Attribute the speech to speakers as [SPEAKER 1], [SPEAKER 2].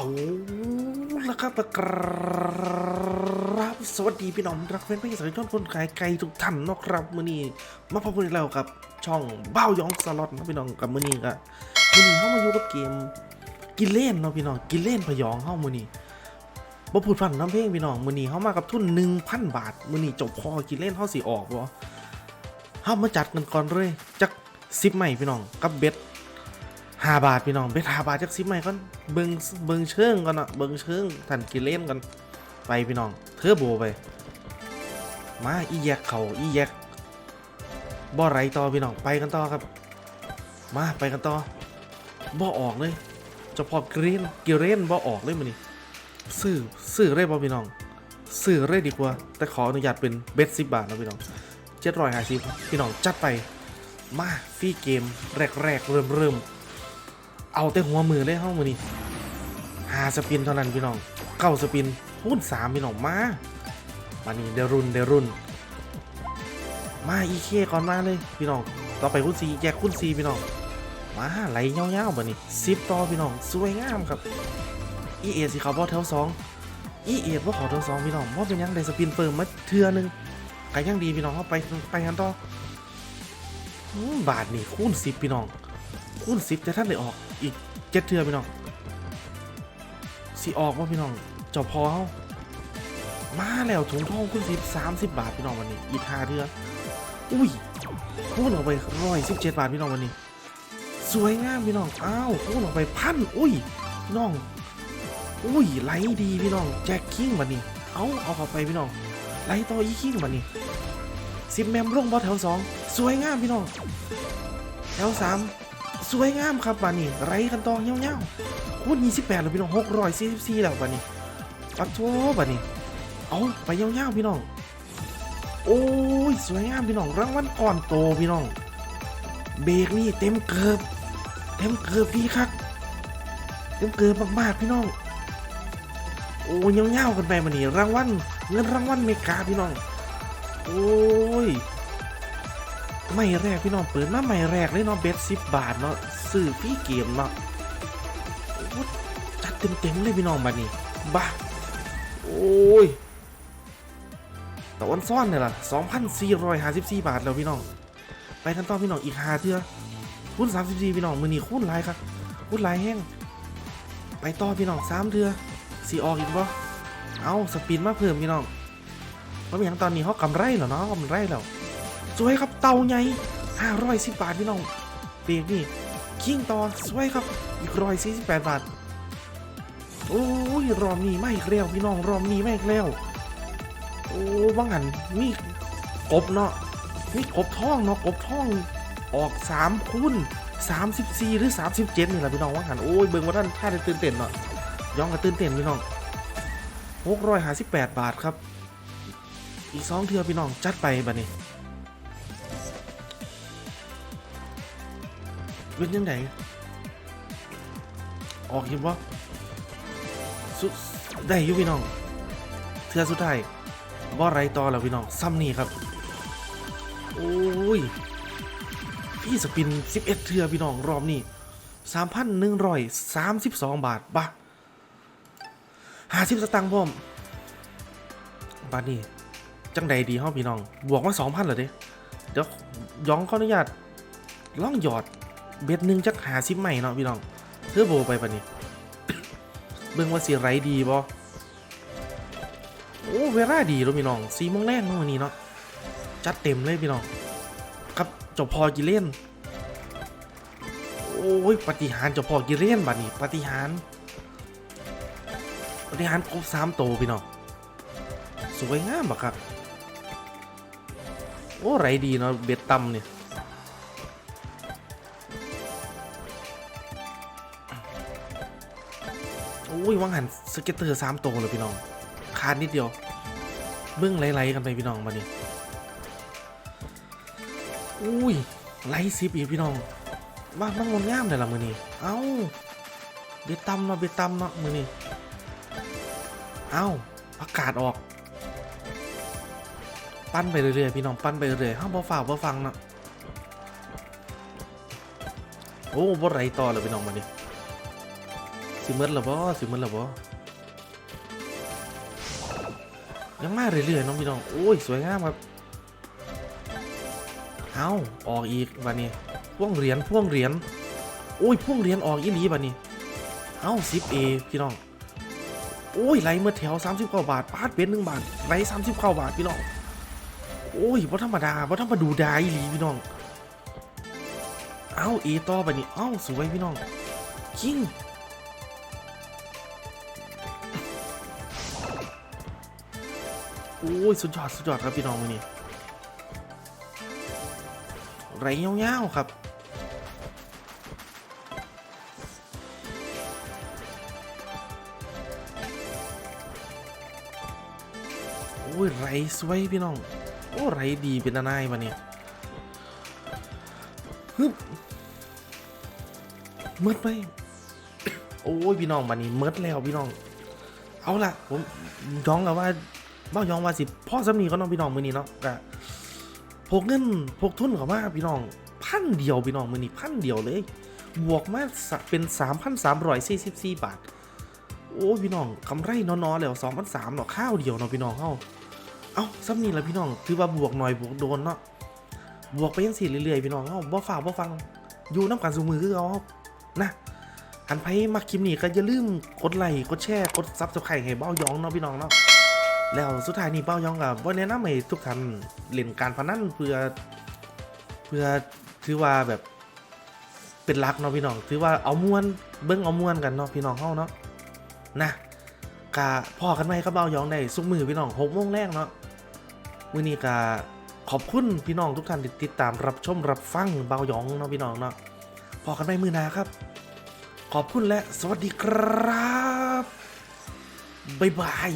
[SPEAKER 1] เอาละครับครับ สวัสดีพี่น้องรักแฟนเพลงสายชนคนขายไก่ทุกท่านนาะครับมื้อนี้มาพบกันอีกแล้วกับช่องเบ้ายองสล็อตนะพี่น้องกับมื้อนี้ก็มื้อนี้เฮามาอยู่กับเกม กินเล่นเนาะพี่น้องกินเล่นพยองเฮามื้อนี้บ่พูดฟันน้ำเพลงพี่น้องมื้อนี้เฮามากับทุน1,000 บาทมื้อนี้จบพอกินเล่นเฮาสิออกบ่เฮามาจัดกันก่อนเลยจัก10ใหม่พี่น้องกับเบ็ด ห้าบาทพี่น้องเป็นห้าบาทจากซิปใหม่ก่อนเบิงเบิงเชิงก่อนเนาะเบิงเชิงทันกินเล่นกันไปพี่น้องเทอร์โบไป มาอีแยกเขาอีแยกบ่อไรต่อพี่น้องไปกันต่อครับ มาไปกันต่อบ่อออกเลยเฉพาะเกรนเรนบ่ออกเลยมันนี่ซื้อซื้อเลยบ่พี่น้องซื้อเลยดีกว่า แต่ขออนุญาตเป็นเบ็ดสิบบาทนะพี่น้องเจ็ดร้อยห้าสิบพี่น้องจัดไปมาฟรีเกมแรกๆเริ่มเริ่ม เอาแต่หัวมือเลยเฮ้ามือนี่หาสปินเท่านั้นพี่น้องเก้าสปินพูดสามพี่น้องมามานี่เดรุนเดรุนมาอีเคก่อนมาเลยพี่น้องต่อไปคุณซีแยกคุณซีพี่น้องมาไหลเงี้ยวๆแบบนี้ซิปต่อพี่น้องสวยงามครับอีเอสิเขาบอแถวสองอีเอว่าขอแถวสองพี่น้องว่าเป็นยังไดสปินเฟิร์มมาเทือหนึงไก่ยังดีพี่น้องเข้าไปไปกันต่อบาทนี่คูณสิบพี่น้อง คูณสิบแต่ท่านได้ออกอีกเจ็ดเทือพี่น้องสิออกว่าพี่น้องเจ้าพอเขามาแล้วถุงทองคูณสิบสามสิบบาทพี่น้องวันนี้ อีกห้าเทืออุ้ยคูณออกไปร้อยสิบเจ็ดบาทพี่น้องวันนี้ สวยงามพี่น้องอ้าวคูณออกไปพันอุ้ยพี่น้อง อุ้ยไหลดีพี่น้องแจ็คคิงวันนี้เอาเอาเข้าไปพี่น้องไหลต่ออีคิงวันนี้สิบแมมลงบอลแถวสองสวยงามพี่น้องแถวสาม สวยงามครับบานี่ไรกันต่อเงี้ยวๆคูณยี่สิบแปดแล้วพี่น้องหกร้อยสี่สิบสี่แล้วบานี่ปัดโถบานี่เอาไปเงี้ยวๆพี่น้อง โอ้ยสวยงามพี่น้องรางวัลก่อนโตพี่น้อง เบรกนี่เต็มเกือบเต็มเกือบพี่ครับเต็มเกือบมากๆพี่น้อง โอ้ยเงี้ยวๆกันไปบานี่รางวัลเงินรางวัลเมกาพี่น้อง โอ้ย ไม่แรกพี่น้องเปิดมาไม่แรกเลยเนาะเบสสิบบาทเนาะซื้อพี่เกมเนาะจัดเต็มๆเลยพี่น้องบัดนี้บ้าโอ้ยแต่วันซ่อนเนี่ยล่ะ2,454บาทแล้วพี่น้อง ไปทันต่อพี่น้องอีกหาเทือคูณ34พี่น้องมือนี้คูณหลายครับคูณหลายแห้งไปต่อพี่น้องสามเทือสีออกอีกบ่เอาสปินมาเพิ่มพี่น้องเพราะอย่างตอนนี้เขากำไรแล้วเนาะกำไรแล้ว สวยครับเตาใหญ่ห้าร้อยสิบบาทพี่น้องเบรกนี่คิงต่อสวยครับอีกร้อยสี่สิบแปดบาทโอ้ยรอบนี้ไม่อีกแล้วพี่น้องรอบนี้ไม่อีกแล้วโอ้ว่างหันมีกบเนาะมีกบท่องเนาะกบท่องออกสามคูณสามสิบสี่หรือสามสิบเจ็ดนี่แหละพี่น้องว่างหันโอ้ยเบิ่งว่าท่านท่าจะตื่นเต้นเนาะย้องกับตื่นเต้นพี่น้องหกร้อยห้าสิบแปดบาทครับ อีกสองเทือพี่น้องจัดไปบัดนี้ เป็นยังไงออกเห็นว่าสุดได้อยู่พี่น้องเทือสุดท้ายบ่ไรต่อแล้วพี่น้องซ้ำนี่ครับ โอ้ยพี่สปิน 11 เทือพี่น้องรอบนี้3,132 บาทบะ50สตางค์พร้อมบาทนี้จังใดดีเฮาพี่น้อง บวกมา2,000เหรอเด้เดี๋ยวย้องขออนุญาตล่องหยอด เบ็ดหนึ่งจักหาซิปใหม่เนาะพี่น้องเทอร์โบไปปะนี่เบิ่งว่าสีไรดีบ่โอ้เวลาดีแล้วพี่น้องสีโมงแรกเมื่อวันนี้เนาะจัดเต็มเลยพี่น้องครับเจบพอกิเล่นโอ้ยปฏิหารเจบพอกิเล่นบัดนี้ปฏิหารปฏิหารครบสามโตพี่น้องสวยงามบักครับโอ้ไรดีเนาะเบ็ดต่ำเนี่ย อ้ยวังหันสเก็ตเตอร์สามตัวเลยพี่น้องขาดนิดเดียวเบื้องไล่ๆกันไปพี่น้องมาดิอุ้ยไล่ซิปอีกพี่น้องบ้านมันงดงามเลยล่ะมือนี้เอ้าเบ็ดตำเนาเบ็ดตำเนามือนี้เอ้าอากาศออก ปั้นไปเรื่อยๆพี่น้องปั้นไปเรื่อยๆห้ามบ่ฝ่าบ่ฟังนะโอ้บ่ไรต่อเลยพี่น้องมาดิ สิมิดหรอบ่สิมิดหรอบ่ยังมาเรื่อยๆน้องพี่น้องโอ้ยสวยงามครับเอาออกอีกบัดนี้พ่วงเหรียญพ่วงเหรียญโอ้ยพ่วงเหรียญออกอีหลีบัดนี้เอาสิบเอพี่น้องโอ้ยไหลเมื่อแถว39บาทปาดเป็นหนึ่งบาทไหล39บาทพี่น้องโอ้ยบ่ธรรมดาบ่ธรรมดูดาอีหลีพี่น้องเอาเอต่อบัดนี้เอ้าสวยพี่น้องคิง โอ้ยสุดยอดสุดยอดครับพี่น้องมือนี้ไรเงี้ยวๆครับโอ้ยไรสวยพี่น้องโอ้ไรดีเป็นนายมาเนี่ยฮึบมิดไปโอ้ยพี่น้องมานี่มิดแล้วพี่น้อง เอาล่ะผมย้องกับว่า บ้ายองว่าสิพ่อสำนีก็น้องพี่น้องมือนี้เนาะกะพกเงินพกทุนเขามาพี่น้องพันเดียวพี่น้องมือนี้พันเดียวเลย บวกมาเป็นสามพันสามร้อยสี่สิบสี่บาท โอ้พี่น้องกำไรน้อๆแล้วสองพันสามเนาะข้าวเดียวเนาะพี่น้องเฮาเอ้าสำนีละพี่น้องถือว่าบวกหน่อยบวกโดนเนาะบวกไปยังสี่เรื่อยๆพี่น้องเฮาบ่ฝ่าบ่ฟังอยู่น้ำกันสูมือคือเขานะอันไผมาคลิปนี้ก็อย่าลืมกดไลค์กดแชร์กดซับสไครต์ให้เบ้ายองเนาะพี่น้องเนาะ แล้วสุดท้ายนี่เป้ายองกับว่าแนะนำให้ทุกท่านเล่นการพนันเพื่อเพื่อถือว่าแบบเป็นรักเนาะพี่น้องถือว่าเอามวนเบิ้งเอามวนกันเนาะพี่น้องเฮาเนาะนะกะพ่อกันไหมก็เบ้ายองได้สุกมือพี่น้องหกโมงแรกเนาะมื้อนี้กะขอบคุณพี่น้องทุกท่านที่ติดตามรับชมรับฟังเบ้ายองเนาะพี่น้องเนาะพอกันไหมมือนาครับ ขอบคุณและสวัสดีครับบ๊ายบาย